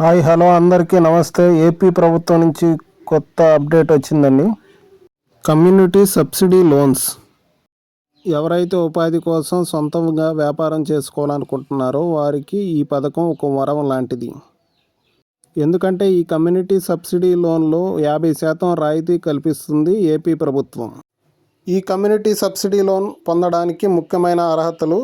Hi hello అందరికీ నమస్తే. AP ప్రభుత్వం నుంచి కొత్త అప్డేట్ వచ్చిందండి. Community subsidy loans. ఎవరైతే ఉపాధి కోసం సొంతంగా వ్యాపారం చేసుకోవాలనుకుంటున్నారో వారికి ఈ పథకం ఒక వరం లాంటిది. ఎందుకంటే ఈ కమ్యూనిటీ సబ్సిడీ లోన్లో యాభై శాతం రాయితీ కల్పిస్తుంది ఏపీ ప్రభుత్వం. ఈ కమ్యూనిటీ సబ్సిడీ లోన్ పొందడానికి ముఖ్యమైన అర్హతలు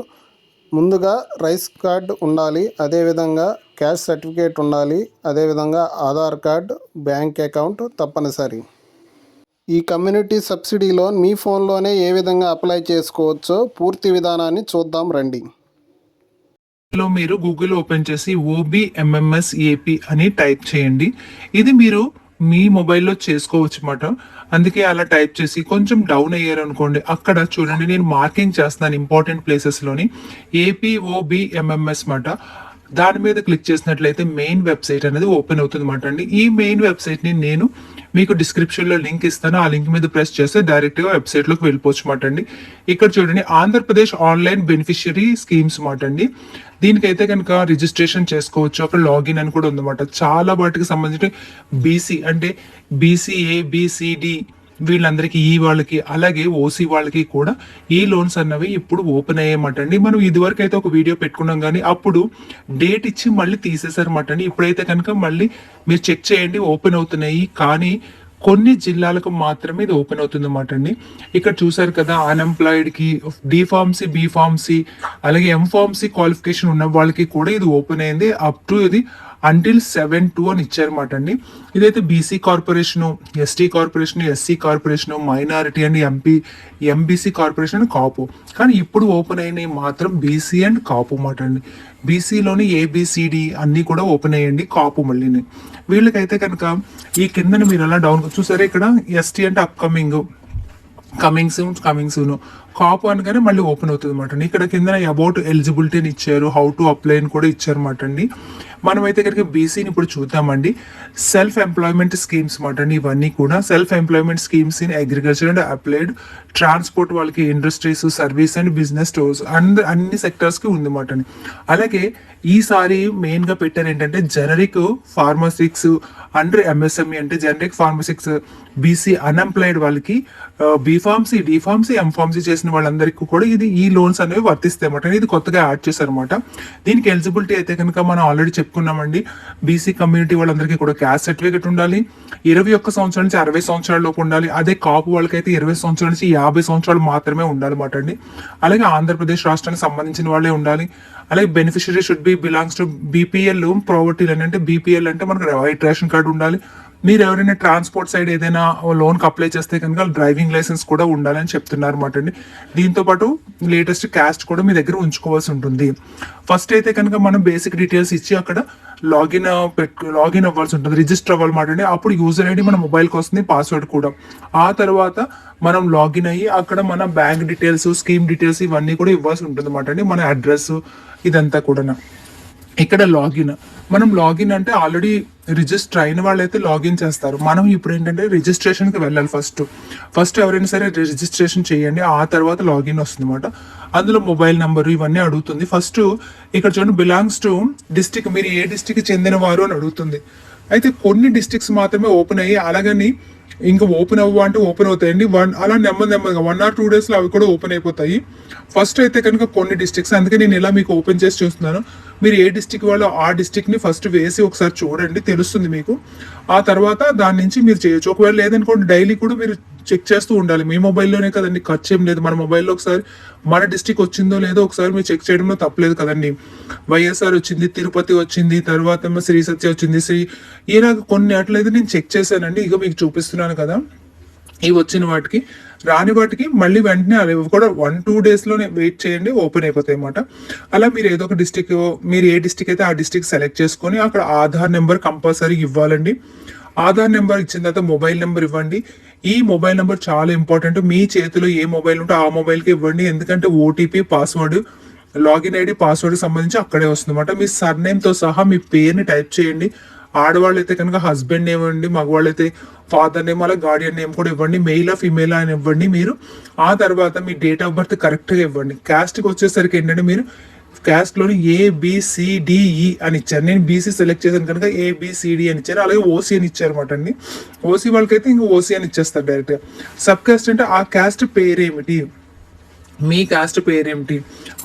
ముందుగా రైస్ కార్డ్ ఉండాలి అదేవిధంగా క్యాష్ సర్టిఫికేట్ ఉండాలి అదేవిధంగా ఆధార్ కార్డ్ బ్యాంక్ అకౌంట్ తప్పనిసరి. ఈ కమ్యూనిటీ సబ్సిడీ లోన్ మీ ఫోన్లోనే ఏ విధంగా అప్లై చేసుకోవచ్చో పూర్తి విధానాన్ని చూద్దాం రండి. లో మీరు గూగుల్ ఓపెన్ చేసి ఓబి ఎంఎంఎస్ ఏపీ అని టైప్ చేయండి. ఇది మీరు మీ మొబైల్లో చేసుకోవచ్చు అనమాట అందుకే అలా టైప్ చేసి కొంచెం డౌన్ అయ్యారు అనుకోండి అక్కడ చూడండి నేను మార్కింగ్ చేస్తున్నాను ఇంపార్టెంట్ ప్లేసెస్లోని ఏపీఓబిఎంఎంఎస్ ఎంఎంఎస్ మాట. దాని మీద క్లిక్ చేసినట్లయితే మెయిన్ వెబ్సైట్ అనేది ఓపెన్ అవుతుంది అనమాట అండి. ఈ మెయిన్ వెబ్సైట్ని నేను మీకు డిస్క్రిప్షన్లో లింక్ ఇస్తాను. ఆ లింక్ మీద ప్రెస్ చేస్తే డైరెక్ట్గా వెబ్సైట్లోకి వెళ్ళిపోవచ్చు మాట అండి. ఇక్కడ చూడండి ఆంధ్రప్రదేశ్ ఆన్లైన్ బెనిఫిషియరీ స్కీమ్స్ మాట అండి. దీనికైతే కనుక రిజిస్ట్రేషన్ చేసుకోవచ్చు. అక్కడ లాగిన్ అని కూడా ఉందన్నమాట చాలా వాటికి సంబంధించి బీసీ అంటే బీసీఏ బీసీడీ వీళ్ళందరికీ ఈ వాళ్ళకి అలాగే ఓసీ వాళ్ళకి కూడా ఈ లోన్స్ అన్నవి ఇప్పుడు ఓపెన్ అయ్యాయన్నమాట అండి మనం ఇదివరకు అయితే ఒక వీడియో పెట్టుకున్నాం కానీ అప్పుడు డేట్ ఇచ్చి మళ్ళీ తీసేశారన్నమాట అండి ఇప్పుడైతే కనుక మళ్ళీ మీరు చెక్ చేయండి ఓపెన్ అవుతున్నాయి. కానీ కొన్ని జిల్లాలకు మాత్రమే ఇది ఓపెన్ అవుతుంది అన్నమాట అండి ఇక్కడ చూసారు కదా అన్ఎంప్లాయిడ్కి డి ఫార్మసీ బి ఫార్మసీ అలాగే ఎం ఫార్మసీ క్వాలిఫికేషన్ ఉన్న వాళ్ళకి కూడా ఇది ఓపెన్ అయింది. అప్ టు ఇది అంటిల్ సెవెన్ టూ అని ఇచ్చారన్నమాట అండి ఇదైతే BC corporation ST corporation SC corporation minority and MP MBC corporation Kapu. కానీ ఇప్పుడు ఓపెన్ అయినవి మాత్రం బీసీ అండ్ కాపు మాట అండి బీసీలోని ఏబిసిడి అన్నీ కూడా ఓపెన్ అయ్యండి కాపు మళ్ళీని. వీళ్ళకైతే కనుక ఈ కిందన మీరు అలా డౌన్ చూసారా ఇక్కడ ఎస్టీ అంటే upcoming coming soon coming soon Kapu అనగానే మళ్ళీ ఓపెన్ అవుతుంది అనమాట ఇక్కడ కింద అబౌట్ ఎలిజిబిలిటీని ఇచ్చారు హౌ టు అప్లై అని కూడా ఇచ్చారు అనమాట అండి. మనమైతే ఇక్కడికి బీసీని ఇప్పుడు చూద్దామండి. సెల్ఫ్ ఎంప్లాయ్మెంట్ స్కీమ్స్ మాట అండి ఇవన్నీ కూడా. Self employment schemes in agriculture and applied transport వాళ్ళకి industries service and business stores and అన్ని సెక్టర్స్కి ఉంది మాట అండి. అలాగే ఈసారి మెయిన్గా పెట్టారు ఏంటంటే జనరిక్ ఫార్మసిక్స్ అండర్ ఎంఎస్ఎంఈ అంటే జనరిక్ ఫార్మసిక్స్ బీసీ అన్ఎంప్లాయిడ్ వాళ్ళకి B pharmacy D pharmacy M pharmacy చేసిన వాళ్ళందరికీ కూడా ఇది ఈ లోన్స్ అనేవి వర్తిస్తాయి అన్నమాట. ఇది కొత్తగా యాడ్ చేశారన్నమాట. దీనికి ఎలిజిబిలిటీ అయితే కనుక మనం ఆల్రెడీ చెప్పుకున్నామండి. బీసీ కమ్యూనిటీ వాళ్ళందరికీ కూడా క్యాస్ట్ సర్టిఫికేట్ ఉండాలి. ఇరవై ఒక్క సంవత్సరాల నుంచి అరవై సంవత్సరాల లోపు ఉండాలి. అదే కాపు వాళ్ళకైతే ఇరవై సంవత్సరాల నుంచి యాభై సంవత్సరాలు మాత్రమే ఉండాలన్నమాట అండి. అలాగే ఆంధ్రప్రదేశ్ రాష్ట్రానికి సంబంధించిన వాళ్ళే ఉండాలి. అలాగే beneficiary should be belongs to BPL poverty అంటే బీపీఎల్ అంటే మనకు వైట్ రేషన్ కార్డు ఉండాలి. మీరు ఎవరైనా ట్రాన్స్పోర్ట్ సైడ్ ఏదైనా లోన్కి అప్లై చేస్తే కనుక డ్రైవింగ్ లైసెన్స్ కూడా ఉండాలని చెప్తున్నారు అనమాట అండి. దీంతో పాటు లేటెస్ట్ క్యాస్ట్ కూడా మీ దగ్గర ఉంచుకోవాల్సి ఉంటుంది. ఫస్ట్ అయితే కనుక మనం బేసిక్ డీటెయిల్స్ ఇచ్చి అక్కడ లాగిన్ పెట్టు లాగిన్ అవ్వాల్సి ఉంటుంది. రిజిస్టర్ అవ్వాలన్నమాట అండి. అప్పుడు యూజర్ ఐడి మన మొబైల్కి వస్తుంది పాస్వర్డ్ కూడా. ఆ తర్వాత మనం లాగిన్ అయ్యి అక్కడ మన బ్యాంక్ డీటెయిల్స్ స్కీమ్ డీటెయిల్స్ ఇవన్నీ కూడా ఇవ్వాల్సి ఉంటుంది అనమాట అండి. మన అడ్రస్ ఇదంతా కూడా ఇక్కడ లాగిన్ మనం లాగిన్ అంటే ఆల్రెడీ రిజిస్టర్ అయిన వాళ్ళైతే లాగిన్ చేస్తారు. మనం ఇప్పుడు ఏంటంటే రిజిస్ట్రేషన్కి వెళ్ళాలి ఫస్ట్ ఫస్ట్ ఎవరైనా సరే రిజిస్ట్రేషన్ చేయండి ఆ తర్వాత లాగిన్ వస్తుంది అనమాట అందులో మొబైల్ నెంబర్ ఇవన్నీ అడుగుతుంది. ఫస్ట్ ఇక్కడ చూడండి బిలాంగ్స్ టు డిస్టిక్ మీరు ఏ డిస్టిక్ చెందిన వారు అని అడుగుతుంది. అయితే కొన్ని డిస్టిక్స్ మాత్రమే ఓపెన్ అయ్యి అలాగని ఇంకా ఓపెన్ అవ్వ అంటే ఓపెన్ అవుతాయండి. వన్ అలా నెమ్మది నెమ్మదిగా వన్ ఆర్ టూ డేస్లో అవి కూడా ఓపెన్ అయిపోతాయి. ఫస్ట్ అయితే కనుక కొన్ని డిస్ట్రిక్ట్స్ అందుకే నేను ఇలా మీకు ఓపెన్ చేసి చూస్తున్నాను. మీరు ఏ డిస్టిక్ వాళ్ళు ఆ డిస్టిక్ని ఫస్ట్ వేసి ఒకసారి చూడండి తెలుస్తుంది మీకు. ఆ తర్వాత దాని నుంచి మీరు చేయొచ్చు. ఒకవేళ లేదనుకోండి డైలీ కూడా మీరు చెక్ చేస్తూ ఉండాలి. మీ మొబైల్లోనే కదండి ఖర్చు ఏం లేదు. మన మొబైల్లో ఒకసారి మన డిస్టిక్ వచ్చిందో లేదో ఒకసారి మీరు చెక్ చేయడంలో తప్పలేదు కదండి. వైఎస్ఆర్ వచ్చింది తిరుపతి వచ్చింది తర్వాత ఏమో శ్రీ సత్య వచ్చింది శ్రీ ఈయన కొన్ని అట్లయితే నేను చెక్ చేశానండి. ఇక మీకు చూపిస్తున్నాను కదా. ఇవి వచ్చిన వాటికి రాని వాటికి మళ్ళీ వెంటనే అవి కూడా వన్ టూ డేస్లోనే వెయిట్ చేయండి ఓపెన్ అయిపోతాయి అన్నమాట. అలా మీరు ఏదో ఒక డిస్టిక్ మీరు ఏ డిస్టిక్ అయితే ఆ డిస్టిక్ సెలెక్ట్ చేసుకొని అక్కడ ఆధార్ నెంబర్ కంపల్సరీ ఇవ్వాలండి. ఆధార్ నెంబర్ ఇచ్చిన తర్వాత మొబైల్ నెంబర్ ఇవ్వండి. ఈ మొబైల్ నెంబర్ చాలా ఇంపార్టెంట్ మీ చేతిలో ఏ మొబైల్ ఉంటే ఆ మొబైల్కి ఇవ్వండి. ఎందుకంటే OTP password login ID password సంబంధించి అక్కడే వస్తుందన్నమాట. మీ సర్నేమ్తో సహా మీ పేరుని టైప్ చేయండి. ఆడవాళ్ళు అయితే కనుక హస్బెండ్ నేమ్ ఇవ్వండి మగవాళ్ళు అయితే ఫాదర్ నేమ్ అలా గార్డియన్ నేమ్ కూడా ఇవ్వండి. మెయిల్ ఫీమేల్ అని ఇవ్వండి మీరు. ఆ తర్వాత మీ డేట్ ఆఫ్ బర్త్ కరెక్ట్గా ఇవ్వండి. క్యాస్ట్కి వచ్చేసరికి ఏంటంటే మీరు క్యాస్ట్లోని ఏబిసిడిఈ e అని ఇచ్చారు. నేను బీసీ సెలెక్ట్ చేశాను కనుక ఏబిసిడి అని ఇచ్చారు. అలాగే ఓసీ అని ఇచ్చారు అనమాట అండి ఓసీ వాళ్ళకైతే ఇంకా ఓసీ అని ఇచ్చేస్తారు డైరెక్ట్గా సబ్ క్యాస్ట్ అంటే ఆ క్యాస్ట్ పేరేమిటి? మీ కాస్ట్ పేరు ఏమిటి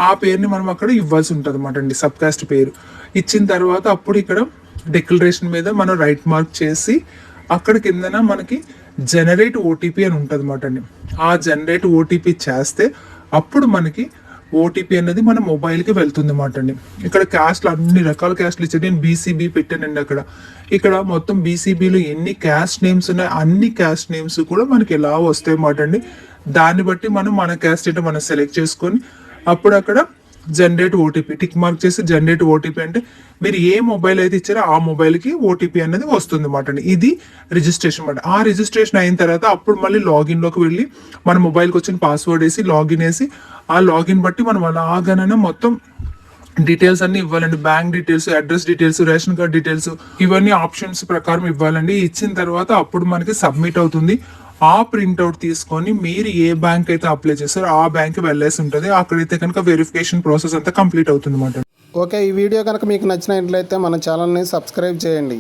ఆ పేరుని మనం అక్కడ ఇవ్వాల్సి ఉంటుంది అనమాట అండి సబ్ కాస్ట్ పేరు. ఇచ్చిన తర్వాత అప్పుడు ఇక్కడ డిక్లరేషన్ మీద మనం రైట్ మార్క్ చేసి అక్కడ కిందన మనకి జనరేట్ ఓటీపీ అని ఉంటుంది అనమాట అండి. ఆ జనరేట్ ఓటీపీ చేస్తే అప్పుడు మనకి ఓటీపీ అనేది మన మొబైల్కి వెళ్తుంది అన్నమాట అండి. ఇక్కడ క్యాస్ట్లు అన్ని రకాల క్యాస్ట్లు ఇచ్చారు. నేను బీసీబీ పెట్టానండి అక్కడ. ఇక్కడ మొత్తం బీసీబీలో ఎన్ని క్యాస్ట్ నేమ్స్ ఉన్నాయి అన్ని క్యాస్ట్ నేమ్స్ కూడా మనకి ఎలా వస్తాయి అన్నమాట అండి. దాన్ని బట్టి మనం మన క్యాస్ట్ ఏంటో మనం సెలెక్ట్ చేసుకొని అప్పుడు అక్కడ జనరేట్ ఓటీపీ టిక్ మార్క్ చేసి జనరేట్ ఓటీపీ అంటే మీరు ఏ మొబైల్ అయితే ఇచ్చారో ఆ మొబైల్కి ఓటీపీ అనేది వస్తుంది అన్నమాట అండి. ఇది రిజిస్ట్రేషన్ అనమాట ఆ రిజిస్ట్రేషన్ అయిన తర్వాత అప్పుడు మళ్ళీ లాగిన్లోకి వెళ్ళి మన మొబైల్కి వచ్చిన పాస్వర్డ్ వేసి లాగిన్ వేసి ఆ లాగిన్ బట్టి మనం అలాగనైనా మొత్తం డీటెయిల్స్ అన్ని ఇవ్వాలండి. Bank details address details ration card details ఇవన్నీ ఆప్షన్స్ ప్రకారం ఇవ్వాలండి. ఇచ్చిన తర్వాత అప్పుడు మనకి సబ్మిట్ అవుతుంది. ఆ ప్రింట్అవుట్ తీసుకొని మీరు ఏ బ్యాంక్ అయితే అప్లై చేస్తారో ఆ బ్యాంక్ వెళ్ళేసి ఉంటుంది. అక్కడైతే కనుక వెరిఫికేషన్ ప్రాసెస్ అంతా కంప్లీట్ అవుతుంది అన్నమాట ఓకే ఈ వీడియో కనుక మీకు నచ్చినట్లయితే మన ఛానల్ని సబ్స్క్రైబ్ చేయండి.